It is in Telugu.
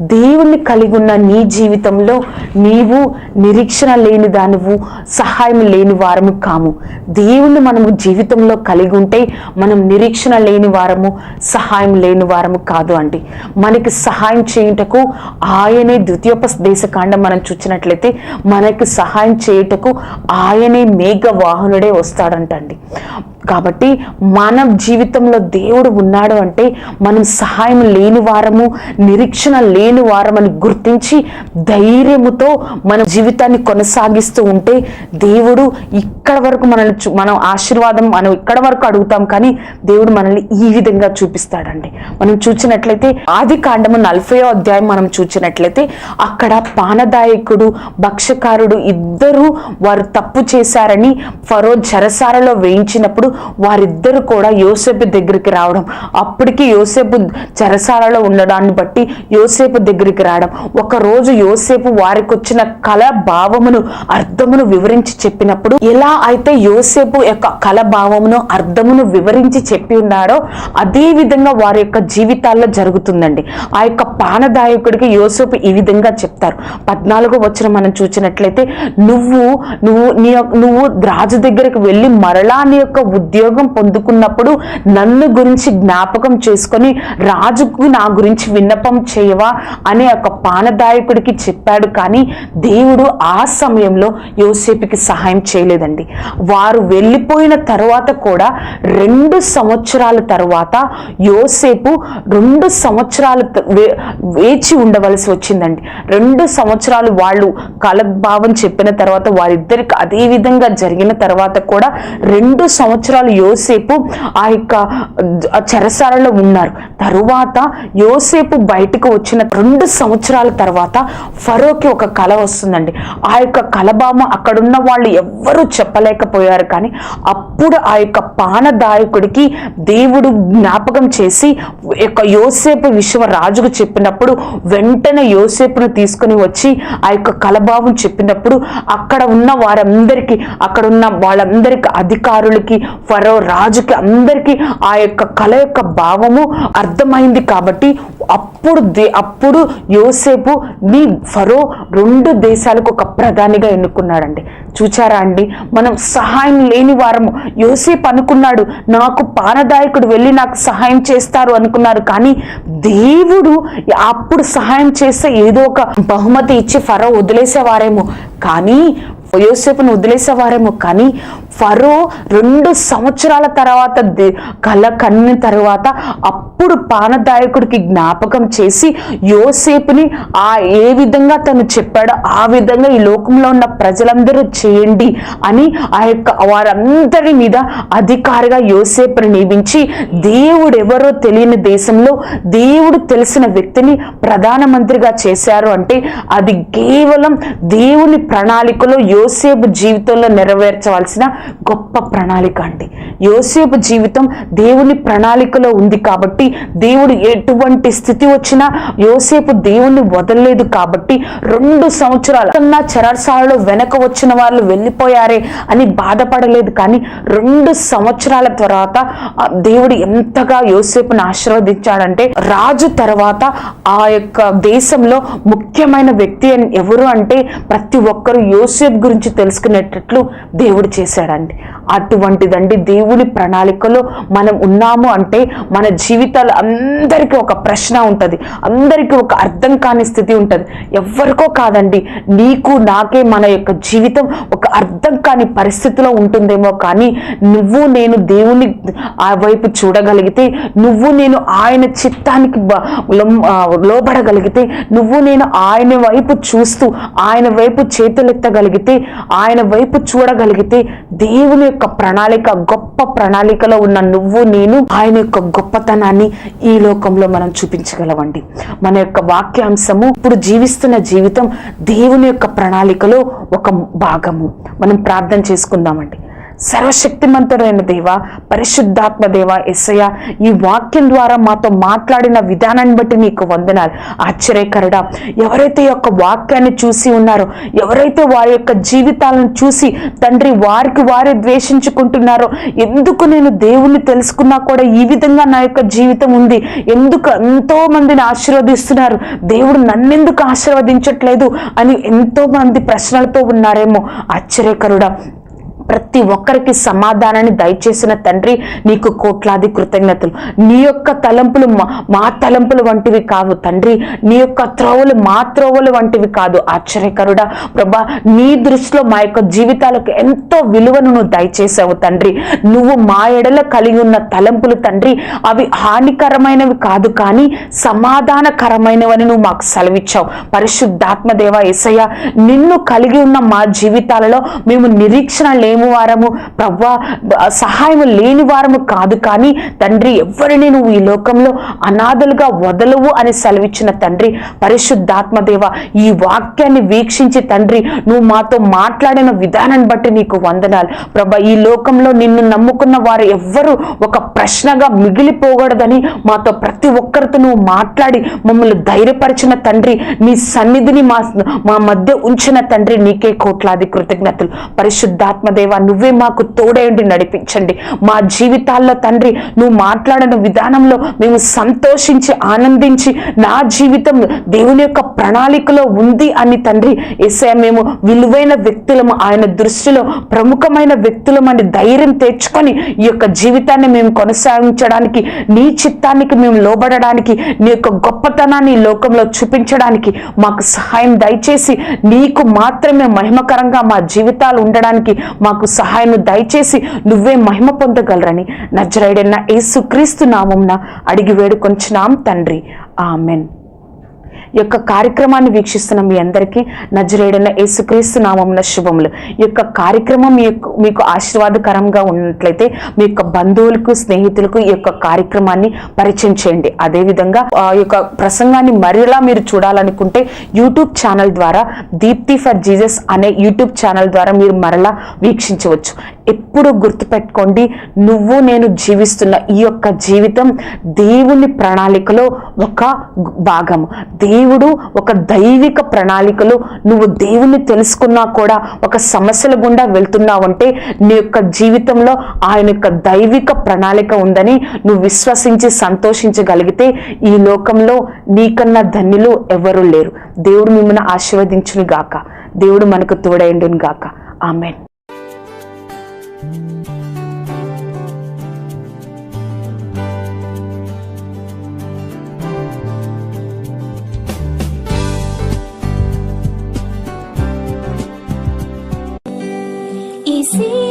దేవుణ్ణి కలిగి ఉన్న నీ జీవితంలో నీవు నిరీక్షణ లేని దానివు సహాయం లేని వారము కాము. దేవుణ్ణి మనము జీవితంలో కలిగి ఉంటే మనం నిరీక్షణ లేని వారము సహాయం లేని వారము కాదు అండి. మనకి సహాయం చేయుటకు ఆయనే ద్వితీయోపదేశకాండం మనం చూసినట్లయితే మనకి సహాయం చేయుటకు ఆయనే మేఘ వాహనుడే వస్తాడంటండి. కాబట్టి మన జీవితంలో దేవుడు ఉన్నాడు అంటే మనం సహాయం లేని వారము నిరీక్షణ లేని వారమని గుర్తించి ధైర్యముతో మన జీవితాన్ని కొనసాగిస్తూ ఉంటే దేవుడు ఇక్కడ వరకు మనల్ని చూ- మనం ఆశీర్వాదం మనం ఇక్కడ వరకు అడుగుతాం కానీ దేవుడు మనల్ని ఈ విధంగా చూపిస్తాడండి. మనం చూసినట్లయితే ఆది కాండము నలభై అధ్యాయం మనం చూసినట్లయితే అక్కడ పానదాయకుడు భక్ష్యకారుడు ఇద్దరు వారు తప్పు చేశారని ఫరో చెరసాలలో వేయించినప్పుడు వారిద్దరు కూడా యోసేపు దగ్గరికి రావడం. అప్పటికి యోసేపు చెరసాలలో ఉండడాన్ని బట్టి యోసేపు దగ్గరికి రావడం. ఒక రోజు యోసేపు వారికి వచ్చిన కళ భావమును అర్థమును వివరించి చెప్పినప్పుడు ఎలా అయితే యోసేపు యొక్క కళ భావమును అర్థమును వివరించి చెప్పి ఉన్నాడో అదే విధంగా వారి యొక్క జీవితాల్లో జరుగుతుందండి. ఆ యొక్క పానదాయకుడికి యోసేపు ఈ విధంగా చెప్తారు. పద్నాలుగో వచ్చిన మనం చూసినట్లయితే నువ్వు నువ్వు నీ నువ్వు రాజు దగ్గరికి వెళ్ళి మరలా నీ యొక్క ఉద్యోగం పొందుకున్నప్పుడు నన్ను గురించి జ్ఞాపకం చేసుకొని రాజుకు నా గురించి విన్నపం చేయవా అనే ఒక పానదాయకుడికి చెప్పాడు. కానీ దేవుడు ఆ సమయంలో యోసేపుకి సహాయం చేయలేదండి. వారు వెళ్ళిపోయిన తర్వాత కూడా రెండు సంవత్సరాల తర్వాత యోసేపు రెండు సంవత్సరాలు వేచి ఉండవలసి వచ్చిందండి. రెండు సంవత్సరాలు వాళ్ళు కలభావం చెప్పిన తర్వాత వారిద్దరికి అదే విధంగా జరిగిన తర్వాత కూడా రెండు సంవత్సరాలు యోసేపు ఆ యొక్క ఆ చెరసాలలో ఉన్నారు. తరువాత యోసేపు బయటకు వచ్చిన రెండు సంవత్సరాల తర్వాత ఫరోకి ఒక కళ వస్తుందండి. ఆ యొక్క కలభామ అక్కడున్న వాళ్ళు ఎవ్వరూ చెప్పలేకపోయారు కానీ అప్పుడు ఆ యొక్క పానదాయకుడికి దేవుడు జ్ఞాపకం చేసి యొక్క యోసేపు విషయం రాజుకు చెప్పినప్పుడు వెంటనే యోసేపును తీసుకొని వచ్చి ఆ యొక్క కలభావం చెప్పినప్పుడు అక్కడ ఉన్న వారందరికీ అక్కడ ఉన్న వాళ్ళందరికీ అధికారులకి ఫరో రాజుకి అందరికీ ఆ యొక్క కళ యొక్క భావము అర్థమైంది కాబట్టి అప్పుడు దే అప్పుడు యోసేపు నీ ఫరో రెండు దేశాలకు ఒక ప్రధానిగా ఎన్నుకున్నాడండి. చూచారా అండి? మనం సహాయం లేని వారము. యోసేపు అనుకున్నాడు నాకు పానదాయకుడు వెళ్ళి నాకు సహాయం చేస్తారు అనుకున్నారు. కానీ దేవుడు అప్పుడు సహాయం చేస్తే ఏదో ఒక బహుమతి ఇచ్చి ఫరో వదిలేసేవారేమో. కానీ యోసేపును వదిలేసేవారేమో కానీ ఫరో రెండు సంవత్సరాల తర్వాత కళ్ళ కల కన్న తర్వాత అప్పుడు పానదాయకుడికి జ్ఞాపకం చేసి యోసేపుని ఆ ఏ విధంగా తను చెప్పాడో ఆ విధంగా ఈ లోకంలో ఉన్న ప్రజలందరూ చేయండి అని ఆ యొక్క వారందరి మీద అధికారిగా యోసేపుని నియమించి దేవుడు ఎవరో తెలియని దేశంలో దేవుడు తెలిసిన వ్యక్తిని ప్రధానమంత్రిగా చేశారు అంటే అది కేవలం దేవుని ప్రణాళికలో యోసేపు జీవితంలో నెరవేర్చవలసిన గొప్ప ప్రణాళిక అండి. యోసేపు జీవితం దేవుని ప్రణాళికలో ఉంది కాబట్టి దేవుడు ఎటువంటి స్థితి వచ్చినా యోసేపు దేవుణ్ణి వదలలేదు కాబట్టి రెండు సంవత్సరాలు కన్నా చెరసాలలో వెనక వచ్చిన వాళ్ళు వెళ్ళిపోయారే అని బాధపడలేదు కానీ రెండు సంవత్సరాల తర్వాత దేవుడు ఎంతగా యోసేపుని ఆశీర్వదించాడంటే రాజు తర్వాత ఆ యొక్క దేశంలో ముఖ్యమైన వ్యక్తి అని ఎవరు అంటే ప్రతి ఒక్కరు యోసేపు గురించి తెలుసుకునేటట్లు దేవుడు చేశాడండి. అటువంటిదండి దేవుని ప్రణాళికలో మనం ఉన్నాము అంటే మన జీవితాలు అందరికీ ఒక ప్రశ్న ఉంటుంది. అందరికీ ఒక అర్థం కాని స్థితి ఉంటుంది. ఎవరికో కాదండి నీకు నాకే మన యొక్క జీవితం ఒక అర్థం కాని పరిస్థితిలో ఉంటుందేమో కానీ నువ్వు నేను దేవుని ఆ వైపు చూడగలిగితే నువ్వు నేను ఆయన చిత్తానికి లోబడగలిగితే నువ్వు నేను ఆయన వైపు చూస్తూ ఆయన వైపు చేతులెత్తగలిగితే ఆయన వైపు చూడగలిగితే దేవుని యొక్క ప్రణాళిక గొప్ప ప్రణాళికలో ఉన్న నువ్వు నేను ఆయన యొక్క గొప్పతనాన్ని ఈ లోకంలో మనం చూపించగలమండి. మన యొక్క వాక్యాంశము ఇప్పుడు జీవిస్తున్న జీవితం దేవుని యొక్క ప్రణాళికలో ఒక భాగము. మనం ప్రార్థన చేసుకుందామండి. సర్వశక్తిమంతుడైన దేవ పరిశుద్ధాత్మ దేవ ఎస్సయ్య ఈ వాక్యం ద్వారా మాతో మాట్లాడిన విధానాన్ని బట్టి నీకు వందనాలు. ఆశ్చర్యకరుడా ఎవరైతే యొక్క వాక్యాన్ని చూసి ఉన్నారో ఎవరైతే వారి యొక్క జీవితాలను చూసి తండ్రి వారికి వారే ద్వేషించుకుంటున్నారో ఎందుకు నేను దేవుణ్ణి తెలుసుకున్నా కూడా ఈ విధంగా నా యొక్క జీవితం ఉంది? ఎందుకు ఎంతో మందిని ఆశీర్వదిస్తున్నారు? దేవుడు నన్నెందుకు ఆశీర్వదించట్లేదు అని ఎంతో మంది ప్రశ్నలతో ఉన్నారేమో. ఆశ్చర్యకరుడా ప్రతి ఒక్కరికి సమాధానాన్ని దయచేసిన తండ్రి నీకు కోట్లాది కృతజ్ఞతలు. నీ యొక్క తలంపులు మా- మా తలంపులు వంటివి కావు తండ్రి. నీ యొక్క త్రోవలు మా త్రోవలు వంటివి కాదు ఆశ్చర్యకరుడా. ప్రభా నీ దృష్టిలో మా యొక్క జీవితాలకు ఎంతో విలువను నువ్వు దయచేసావు తండ్రి. నువ్వు మా ఎడల కలిగి ఉన్న తలంపులు తండ్రి అవి హానికరమైనవి కాదు కానీ సమాధానకరమైనవని నువ్వు మాకు సెలవిచ్చావు. పరిశుద్ధాత్మదేవ ఎసయ్య నిన్ను కలిగి ఉన్న మా జీవితాలలో మేము నిరీక్షణ లేము వారము ప్రవ్వా సహాయం లేని వారము కాదు కానీ తండ్రి ఎవరిని నువ్వు ఈ లోకంలో అనాథలుగా వదలవు అని సెలవిచ్చిన తండ్రి పరిశుద్ధాత్మదేవ ఈ వాక్యాన్ని వీక్షించి తండ్రి నువ్వు మాతో మాట్లాడిన విధానాన్ని బట్టి నీకు వందనాలు. ప్రభా ఈ లోకంలో నిన్ను నమ్ముకున్న వారు ఎవ్వరు ఒక ప్రశ్నగా మిగిలిపోకూడదని మాతో ప్రతి ఒక్కరితో నువ్వు మాట్లాడి మమ్మల్ని ధైర్యపరిచిన తండ్రి నీ సన్నిధిని మా మా మధ్య ఉంచిన తండ్రి నీకే కోట్లాది కృతజ్ఞతలు. పరిశుద్ధాత్మదేవ దేవా నువ్వే మాకు తోడేండి నడిపించండి. మా జీవితాల్లో తండ్రి నువ్వు మాట్లాడిన విధానంలో మేము సంతోషించి ఆనందించి నా జీవితం దేవుని యొక్క ప్రణాళికలో ఉంది అని తండ్రి ఎస్ఐ మేము విలువైన వ్యక్తులము. ఆయన దృష్టిలో ప్రముఖమైన వ్యక్తులమని ధైర్యం తెచ్చుకొని ఈ యొక్క జీవితాన్ని మేము కొనసాగించడానికి నీ చిత్తానికి మేము లోబడడానికి నీ యొక్క గొప్పతనాన్ని లోకంలో చూపించడానికి మాకు సహాయం దయచేసి నీకు మాత్రమే మహిమకరంగా మా జీవితాలు ఉండడానికి మా మాకు సహాయం దయచేసి నువ్వే మహిమ పొందగలరని నజరైడన్న యేసుక్రీస్తు నామంన అడిగి వేడుకొంచున్నాం తండ్రి. ఆమెన్. యొక్క కార్యక్రమాన్ని వీక్షిస్తున్న మీ అందరికీ నజరేడన యేసుక్రీస్తు నామమున శుభములు. ఈ యొక్క కార్యక్రమం మీకు ఆశీర్వాదకరంగా ఉన్నట్లయితే మీ యొక్క బంధువులకు స్నేహితులకు ఈ యొక్క కార్యక్రమాన్ని పరిచయం చేయండి. అదేవిధంగా ఆ యొక్క ప్రసంగాన్ని మరలా మీరు చూడాలనుకుంటే యూట్యూబ్ ఛానల్ ద్వారా దీప్తి ఫర్ జీసస్ అనే యూట్యూబ్ ఛానల్ ద్వారా మీరు మరలా వీక్షించవచ్చు. ఎప్పుడు గుర్తుపెట్టుకోండి నువ్వు నేను జీవిస్తున్న ఈ యొక్క జీవితం దేవుని ప్రణాళికలో ఒక భాగము దేవుడు ఒక దైవిక ప్రణాళికలో నువ్వు దేవుని తెలుసుకున్నా కూడా ఒక సమస్యల గుండా వెళ్తున్నావంటే నీ యొక్క జీవితంలో ఆయన యొక్క దైవిక ప్రణాళిక ఉందని నువ్వు విశ్వసించి సంతోషించగలిగితే ఈ లోకంలో నీకన్నా ధన్యులు ఎవరు లేరు. దేవుడు మిమ్మల్ని ఆశీర్వదించును గాక దేవుడు మనకు తోడైండును గాక ఆమెన్. see